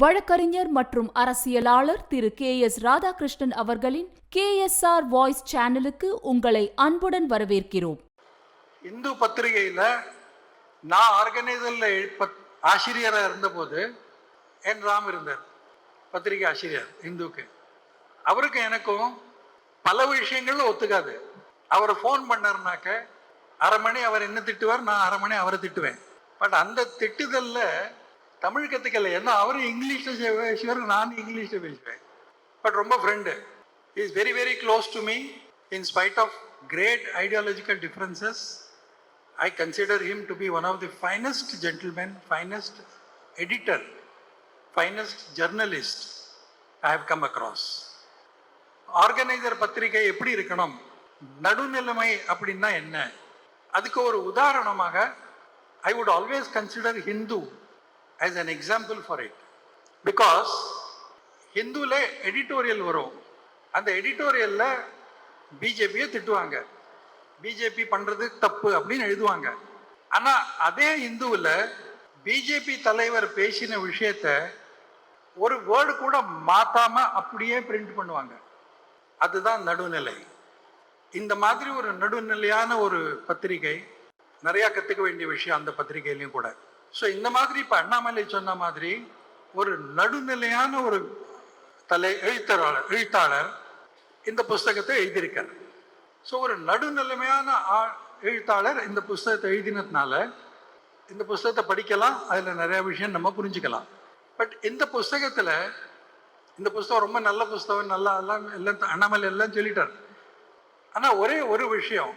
வழக்கறிஞர் மற்றும் அரசியலாளர் திரு கே எஸ் ராதாகிருஷ்ணன் அவர்களின் கே எஸ் ஆர் வாய்ஸ் சேனலுக்கு உங்களை அன்புடன் வரவேற்கிறோம். இந்து பத்திரிகையில் நான் ஆர்கனைசரில் ஆசிரியராக இருந்தபோது என் ராம் இருந்தார் பத்திரிகை ஆசிரியர் இந்துக்கு அவருக்கு எனக்கும் பல விஷயங்கள்ல ஒத்துக்காது. அவர் ஃபோன் பண்ணார்னாக்க அரை மணி அவர் என்ன திட்டுவார் நான் அரை மணி அவரை திட்டுவேன். பட் அந்த திட்டுதல்ல தமிழ் கற்றுக்கல ஏன்னா அவர் இங்கிலீஷில் பேசுவார் நான் இங்கிலீஷில் பேசுவேன். பட் ரொம்ப friend is very very close to me in spite of great ideological differences I consider him to be one of the finest gentleman finest editor finest journalist I have come across Organiser பத்திரிகை எப்படி இருக்கணும்? நடுநிலைமை அப்படின்னா என்ன? அதுக்கு ஒரு உதாரணமாக I would always consider Hindu as an example for it because ஹிந்துவில் editorial வரும். அந்த எடிட்டோரியலில் பிஜேபியை திட்டுவாங்க. பிஜேபி பண்றது தப்பு அப்படின்னு எழுதுவாங்க. ஆனா அதே இந்துவில் பிஜேபி தலைவர் பேசின விஷயத்த ஒரு வேர்டு கூட மாத்தாம அப்படியே பிரிண்ட் பண்ணுவாங்க. அதுதான் நடுநிலை. இந்த மாதிரி ஒரு நடுநிலையான ஒரு பத்திரிகை நிறைய கத்துக்க வேண்டிய விஷயம் அந்த பத்திரிகையிலையும் கூட. ஸோ இந்த மாதிரி இப்போ அண்ணாமலை சொன்ன மாதிரி ஒரு நடுநிலையான ஒரு தலை எழுத்தாளர் எழுத்தாளர் இந்த புஸ்தகத்தை எழுதியிருக்கார். ஸோ ஒரு நடுநிலைமையான ஆ- எழுத்தாளர் இந்த புஸ்தகத்தை எழுதினதுனால இந்த புஸ்தகத்தை படிக்கலாம் அதில் நிறையா விஷயம் நம்ம புரிஞ்சுக்கலாம். பட் இந்த புஸ்தகத்தில் இந்த புஸ்தகம் ரொம்ப நல்ல புஸ்தகம் நல்லா எல்லாம் எல்லாம் அண்ணாமலை எல்லாம் சொல்லிட்டார். ஆனால் ஒரே ஒரு விஷயம்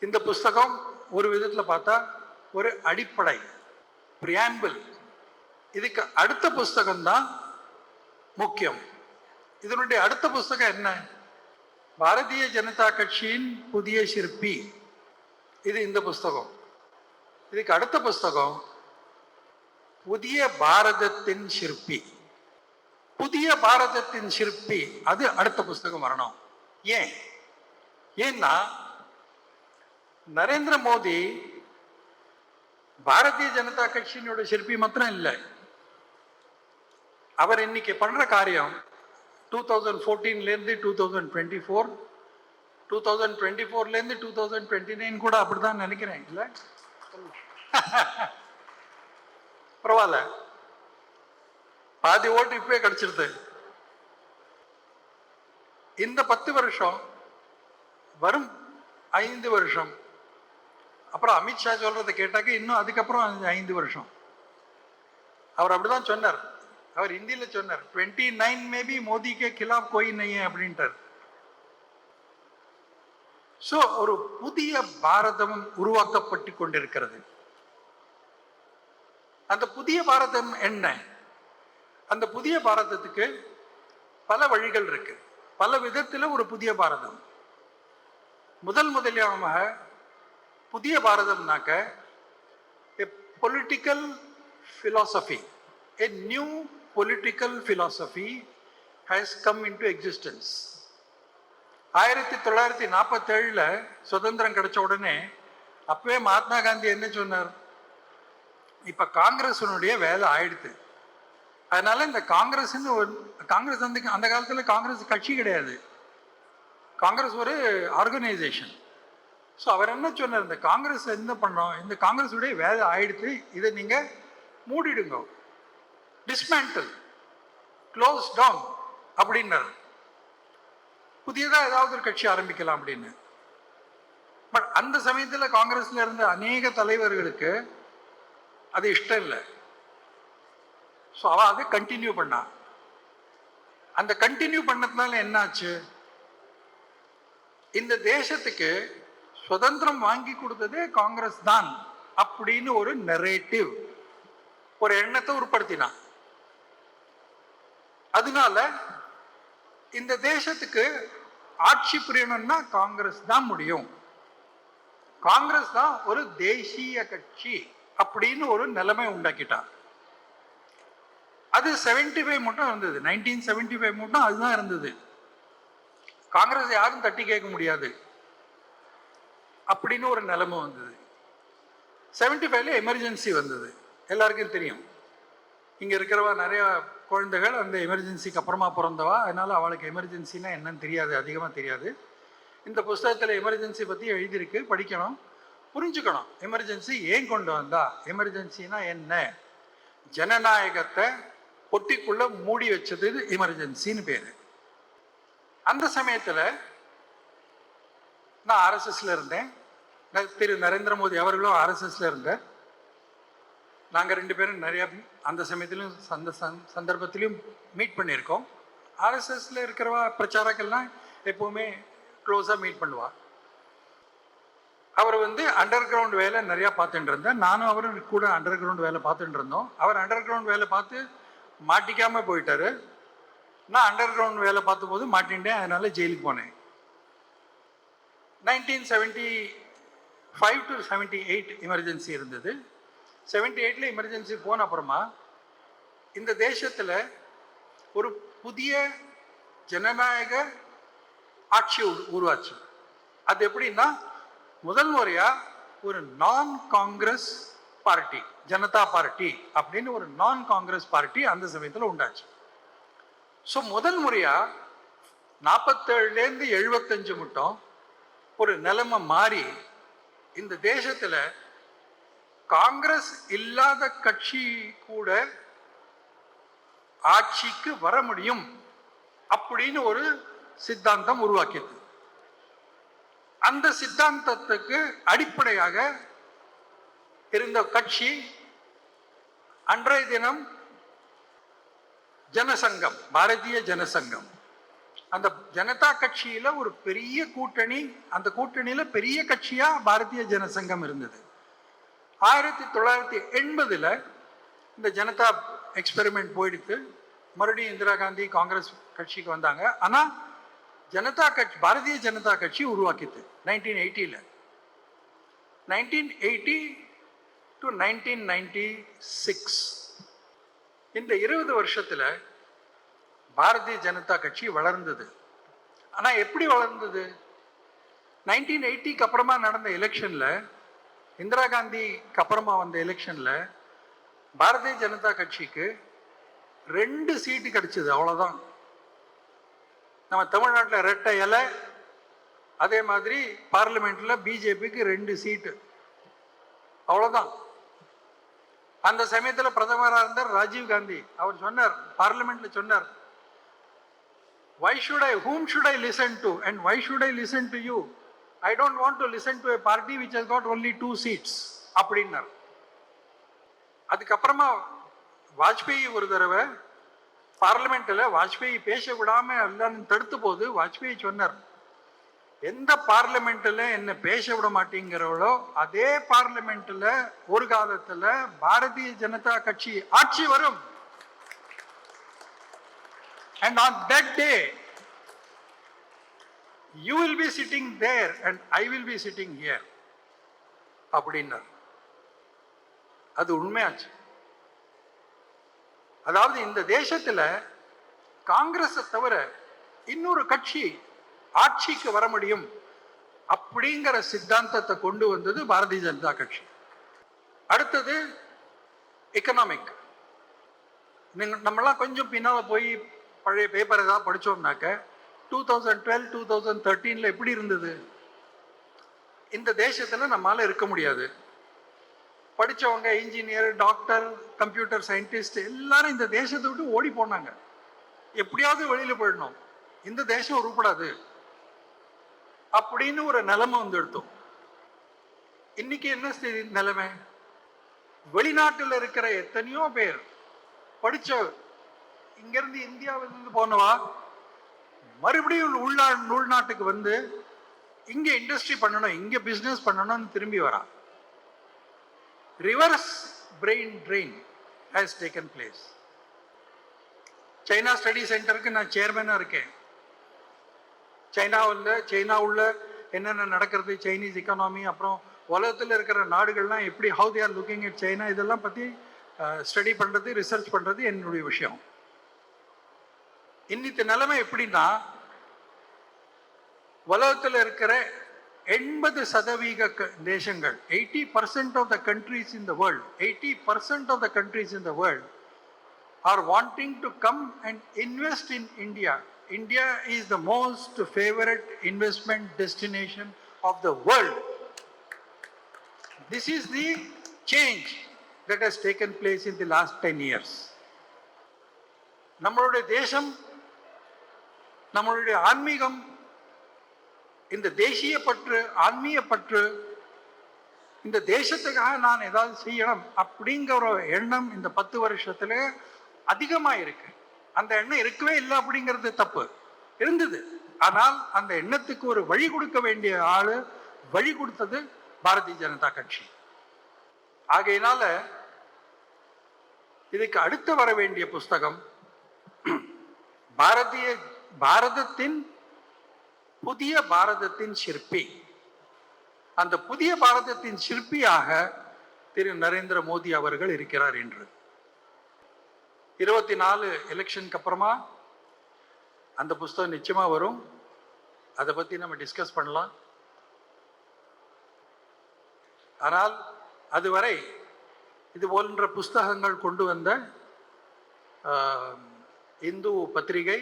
இந்த புஸ்தகம் ஒரு விதத்தில் பார்த்தா ஒரு அடிப்படை பிரியாம்பிள் இதுக்கு அடுத்த புஸ்தகம் தான் முக்கியம். இதனுடைய அடுத்த புஸ்தகம் என்ன? பாரதிய ஜனதா கட்சியின் புதிய சிற்பி. இது இந்த புஸ்தகம். இதுக்கு அடுத்த புஸ்தகம் புதிய பாரதத்தின் சிற்பி. புதிய பாரதத்தின் சிற்பி அது அடுத்த புஸ்தகம் வரணும். ஏன்? ஏன்னா நரேந்திர மோடி பாரதிய ஜனதா கட்சியினோட சிற்பி மாத்திரம் இல்லை. அவர் இன்னைக்கு பண்ற காரியம் two thousand ஃபோர்டீன்லேருந்து two thousand twenty four two thousand twenty ஃபோர்லேருந்து two thousand twenty nine கூட அப்படி தான் நினைக்கிறேன். இல்லை? பரவாயில்ல. பாதி ஓட்டு இப்பவே கிடைச்சிருது. இந்த பத்து வருஷம் வரும் ஐந்து வருஷம் அப்புறம் அமித்ஷா சொல்றதை கேட்டாக்க இன்னும் அதுக்கப்புறம் ஐந்து வருஷம். அவர் அப்படிதான் சொன்னார். அவர் ஹிந்தியில சொன்னார் டுவெண்ட்டி நைன் மேபி மோதிக்கு கிலாப் கோய் நையே அப்படின்ட்டார். ஸோ ஒரு புதிய பாரதம் உருவாக்கப்பட்டு கொண்டிருக்கிறது. அந்த புதிய பாரதம் என்ன? அந்த புதிய பாரதத்துக்கு பல வழிகள் இருக்கு. பல விதத்துல ஒரு புதிய பாரதம். முதல் முதலியாக புதிய பாரதம்னாக்க a political philosophy, a new political philosophy has come into existence ஆயிரத்தி தொள்ளாயிரத்தி நாற்பத்தேழில் சுதந்திரம் கிடைச்ச உடனே அப்பவே மகாத்மா காந்தி என்ன சொன்னார்? இப்போ காங்கிரஸினுடைய வேலை ஆயிடுத்து அதனால இந்த காங்கிரஸ்ன்னு ஒரு காங்கிரஸ் வந்து அந்த காலத்தில் காங்கிரஸ் கட்சி கிடையாது. காங்கிரஸ் ஒரு ஆர்கனைசேஷன் ஸோ அவர் என்ன சொன்னார்? இந்த காங்கிரஸ் என்ன பண்ணோம்? இந்த காங்கிரஸுடைய வேலை ஆயிடுத்து இதை நீங்க மூடிடுங்க. டிஸ்மேண்டில் க்ளோஸ் டவுன் அப்படின்னாரு. புதியதாக ஏதாவது ஒரு கட்சி ஆரம்பிக்கலாம் அப்படின்னு. பட் அந்த சமயத்துல காங்கிரஸ்ல இருந்த அநேக தலைவர்களுக்கு அது இஷ்டம் இல்லை. ஸோ அவ அதை கண்டினியூ பண்ணான் அந்த கண்டினியூ பண்ணதுனால என்னாச்சு? இந்த தேசத்துக்கு சுதந்திரம் வாங்கி கொடுத்ததே காங்கிரஸ் தான் அப்படின்னு ஒரு நெரேட்டிவ் ஒரு எண்ணத்தை உற்படுத்தினான் அதனால இந்த தேசத்துக்கு ஆட்சி புரியணும்னா காங்கிரஸ் தான் முடியும். காங்கிரஸ் தான் ஒரு தேசிய கட்சி அப்படின்னு ஒரு நிலைமை உண்டாக்கிட்டான். அது 75 ஃபைவ் மட்டும் இருந்தது. நைன்டீன் செவன்டி ஃபைவ் மட்டும் அதுதான் இருந்தது. காங்கிரஸ் யாரும் தட்டி கேட்க முடியாது. அப்படின்னு ஒரு நிலைமை வந்தது. செவன்டி ஃபைவ்ல எமர்ஜென்சி வந்தது. எல்லாருக்கும் தெரியும். இங்கே இருக்கிறவா நிறையா குழந்தைகள் அந்த எமர்ஜென்சிக்கு அப்புறமா பிறந்தவா? அதனால் அவளுக்கு எமர்ஜென்சினா என்னன்னு தெரியாது அதிகமாக தெரியாது. இந்த புஸ்தகத்தில் எமர்ஜென்சி பற்றி எழுதியிருக்கு படிக்கணும் புரிஞ்சுக்கணும். எமர்ஜென்சி ஏன் கொண்டு வந்தா? எமர்ஜென்சினா என்ன? ஜனநாயகத்தை பொட்டிக்குள்ள மூடி வச்சது எமர்ஜென்சின்னு பேர். அந்த சமயத்தில் நான் ஆர்எஸ்எஸ்ல இருந்தேன். திரு நரேந்திர மோடி அவர்களும் ஆர்எஸ்எஸ்ல இருந்தார் நாங்கள் ரெண்டு பேரும் நிறையா அந்த சமயத்திலும் சந்த சந்- சந்தர்ப்பத்திலையும் மீட் பண்ணியிருக்கோம். ஆர்எஸ்எஸ்ல இருக்கிறவா பிரச்சாரங்கள்லாம் எப்போவுமே க்ளோஸாக மீட் பண்ணுவாள் அவர் வந்து அண்டர் கிரவுண்ட் வேலை நிறையா பார்த்துட்டு இருந்தேன் நானும் அவரும் கூட அண்டர் கிரவுண்ட் வேலை பார்த்துட்டு இருந்தோம். அவர் அண்டர் கிரவுண்ட் வேலை பார்த்து மாட்டிக்காமல் போயிட்டாரு. நான் அண்டர் கிரவுண்ட் வேலை பார்த்தபோது மாட்டின்ட்டேன் அதனால் ஜெயிலுக்கு போனேன். Nineteen seventy five to seventy eight emergency இருந்தது. செவன்ட்டி எயிட்டில் எமர்ஜென்சி போன அப்புறமா இந்த தேசத்தில் ஒரு புதிய ஜனநாயக ஆட்சி உருவாச்சு. அது எப்படின்னா முதல் முறையாக ஒரு நான் காங்கிரஸ் பார்ட்டி ஜனதா பார்ட்டி அப்படின்னு ஒரு நான் காங்கிரஸ் பார்ட்டி அந்த சமயத்தில் உண்டாச்சு. ஸோ முதல் முறையாக நாற்பத்தேழுலேருந்து எழுபத்தஞ்சு மட்டும் ஒரு நிலைமை மாறி இந்த தேசத்துல காங்கிரஸ் இல்லாத கட்சி கூட ஆட்சிக்கு வர முடியும் அப்படின்னு ஒரு சித்தாந்தம் உருவாக்கியது அந்த சித்தாந்தத்துக்கு அடிப்படையாக இருந்த கட்சி அன்றைய தினம் ஜனசங்கம் பாரதிய ஜனசங்கம். அந்த ஜனதா கட்சியில ஒரு பெரிய கூட்டணி அந்த கூட்டணியில பெரிய கட்சியா பாரதிய ஜனசங்கம் இருந்தது. ஆயிரத்தி தொள்ளாயிரத்தி எண்பதுல இந்த ஜனதா எக்ஸ்பெரிமெண்ட் போயிடுத்து மறுபடியும் இந்திரா காந்தி காங்கிரஸ் கட்சிக்கு வந்தாங்க. ஆனா ஜனதா கட்சி பாரதிய ஜனதா கட்சி உருவாக்கிது nineteen எயிட்டியில் nineteen eighty to nineteen ninety six இந்த இருபது வருஷத்துல பாரதிய ஜனதா கட்சி வளர்ந்தது. ஆனால் எப்படி வளர்ந்தது? நைன்டீன் எயிட்டிக்கு அப்புறமா நடந்த எலெக்ஷனில் இந்திரா காந்திக்கு அப்புறமா வந்த எலெக்ஷனில் பாரதிய ஜனதா கட்சிக்கு ரெண்டு சீட்டு கிடைச்சது அவ்வளோதான் நம்ம தமிழ்நாட்டில் ரெட்டை இலை அதே மாதிரி பார்லிமெண்ட்டில் பிஜேபிக்கு ரெண்டு சீட்டு. அவ்வளோதான் அந்த சமயத்தில் பிரதமராக இருந்தார் ராஜீவ் காந்தி. அவர் சொன்னார் பார்லிமெண்ட்டில் சொன்னார் why should I, whom should I listen to and why should I listen to you? I don't want to listen to a party which has got only two seats. அப்படின்னார் அதுக்கப்புறமா வாஜ்பேயி ஒரு தடவை பார்லிமெண்ட்டில் வாஜ்பேயி பேச விடாம எல்லாரும் தடுத்த போது வாஜ்பேயி சொன்னார் எந்த பார்லிமெண்ட்டில் என்ன பேச விட மாட்டேங்கிறவளோ அதே பார்லிமெண்ட்டில் ஒரு காலத்தில் பாரதிய ஜனதா கட்சி ஆட்சி வரும் And on that day, you will be sitting there and I will be sitting here. அப்படின்னார். அது உண்மையாச்சு. அதாவது இந்த தேசத்துல காங்கிரஸை தவிர இன்னொரு கட்சி ஆட்சிக்கு வர முடியும் அப்படிங்கிற சித்தாந்தத்தை கொண்டு வந்தது பாரதிய ஜனதா கட்சி. அடுத்தது எக்கனாமிக் நம்மளாம் கொஞ்சம் பின்னால் போய் பழைய பேப்பர் ஏதாவது படித்தோம்னாக்க two thousand twelve two thousand தேர்ட்டீனில் எப்படி இருந்தது? இந்த தேசத்தில் நம்மளால இருக்க முடியாது. படிச்சவங்க இன்ஜினியர் டாக்டர் கம்ப்யூட்டர் சயின்டிஸ்ட் எல்லாரும் இந்த தேசத்தை விட்டு ஓடி போனாங்க. எப்படியாவது வெளியில போயிடணும். இந்த தேசம் உருப்படாது. அப்படின்னு ஒரு நிலைமை வந்து எடுத்தோம். இன்னைக்கு என்ன ஸ்தி நிலைமை? வெளிநாட்டில் இருக்கிற எத்தனையோ பேர் படித்த இங்கிருந்து இந்தியாவிலிருந்து போனவா? மறுபடியும் உள்நா உள்நாட்டுக்கு வந்து இங்கே இண்டஸ்ட்ரி பண்ணணும் இங்கே பிஸ்னஸ் பண்ணணும்னு திரும்பி வரா. Reverse brain drain has taken place China study சென்டருக்கு நான் சேர்மனாக இருக்கேன். சைனாவில் சைனா உள்ள என்னென்ன நடக்கிறது சைனீஸ் எக்கனாமி அப்புறம் உலகத்தில் இருக்கிற நாடுகள்லாம் எப்படி how they are looking it China இதெல்லாம் பற்றி ஸ்டடி பண்ணுறது ரிசர்ச் பண்ணுறது என்னுடைய விஷயம். இன்னித்த நிலைமை எப்படின்னா உலகத்தில் இருக்கிற எண்பது சதவீக தேசங்கள் eighty percent of the countries in the world eighty percent of the countries in the world are wanting to come and invest in India India is the most favourite investment destination of the world this is the change that has taken place in the last ten years நம்மளுடைய தேசம் நம்மளுடைய ஆன்மீகம் இந்த தேசிய பற்று ஆன்மீக பற்று இந்த தேசத்துக்காக நான் ஏதாவது செய்யணும் அப்படிங்கிற ஒரு எண்ணம் இந்த பத்து வருஷத்துல அதிகமாக இருக்கு அந்த எண்ணம் இருக்கவே இல்லை அப்படிங்கிறது தப்பு. இருந்தது. ஆனால் அந்த எண்ணத்துக்கு ஒரு வழி கொடுக்க வேண்டிய ஆளு வழி கொடுத்தது பாரதிய ஜனதா கட்சி. ஆகையினால இதுக்கு அடுத்து வர வேண்டிய புஸ்தகம் பாரதிய பாரதத்தின் புதிய பாரதத்தின் சிற்பி. அந்த புதிய பாரதத்தின் சிற்பியாக திரு நரேந்திர மோடி அவர்கள் இருக்கிறார் என்று இருபத்தி நாலு எலெக்ஷனுக்கு அப்புறமா அந்த புஸ்தகம் நிச்சயமா வரும். அதை பத்தி நம்ம டிஸ்கஸ் பண்ணலாம். ஆனால் அதுவரை இது போன்ற புஸ்தகங்கள் கொண்டு வந்த ஆஹ், இந்து பத்திரிகை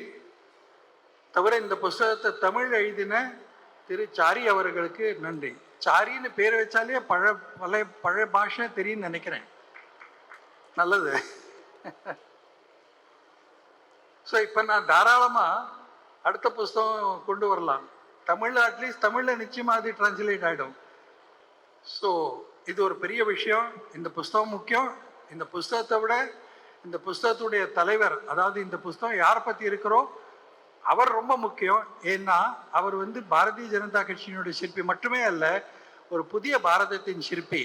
தவிர இந்த புஸ்தகத்தை தமிழ் எழுதின திரு சாரி அவர்களுக்கு நன்றி. சாரின்னு பேர் வச்சாலே பழ பழைய பழைய பாஷை தெரியும்னு நினைக்கிறேன். நல்லது. ஸோ இப்போ நான் தாராளமாக அடுத்த புஸ்தகம் கொண்டு வரலாம். தமிழில் அட்லீஸ்ட் தமிழில் நிச்சயமாக அது டிரான்ஸ்லேட் ஆகிடும் ஸோ இது ஒரு பெரிய விஷயம். இந்த புஸ்தகம் முக்கியம். இந்த புஸ்தகத்தை விட இந்த புஸ்தகத்துடைய தலைவர் அதாவது இந்த புஸ்தகம் யாரை பற்றி இருக்கிறோம்? அவர் ரொம்ப முக்கியம். ஏன்னா அவர் வந்து பாரதிய ஜனதா கட்சியினுடைய சிற்பி மட்டுமே அல்ல ஒரு புதிய பாரதத்தின் சிற்பி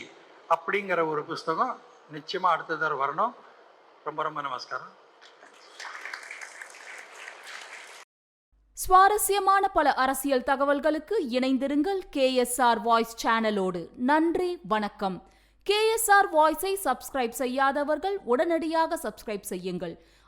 அப்படிங்கிற ஒரு புஸ்தகம் நிச்சயமா அடுத்த தடவை வரணும். ரொம்ப ரொம்ப நமஸ்காரம். சுவாரஸ்யமான பல அரசியல் தகவல்களுக்கு இணைந்திருங்கள் கேஎஸ்ஆர் வாய்ஸ் சேனலோடு. நன்றி வணக்கம். கேஎஸ்ஆர் வாய்ஸை சப்ஸ்கிரைப் செய்யாதவர்கள் உடனடியாக சப்ஸ்கிரைப் செய்யுங்கள்.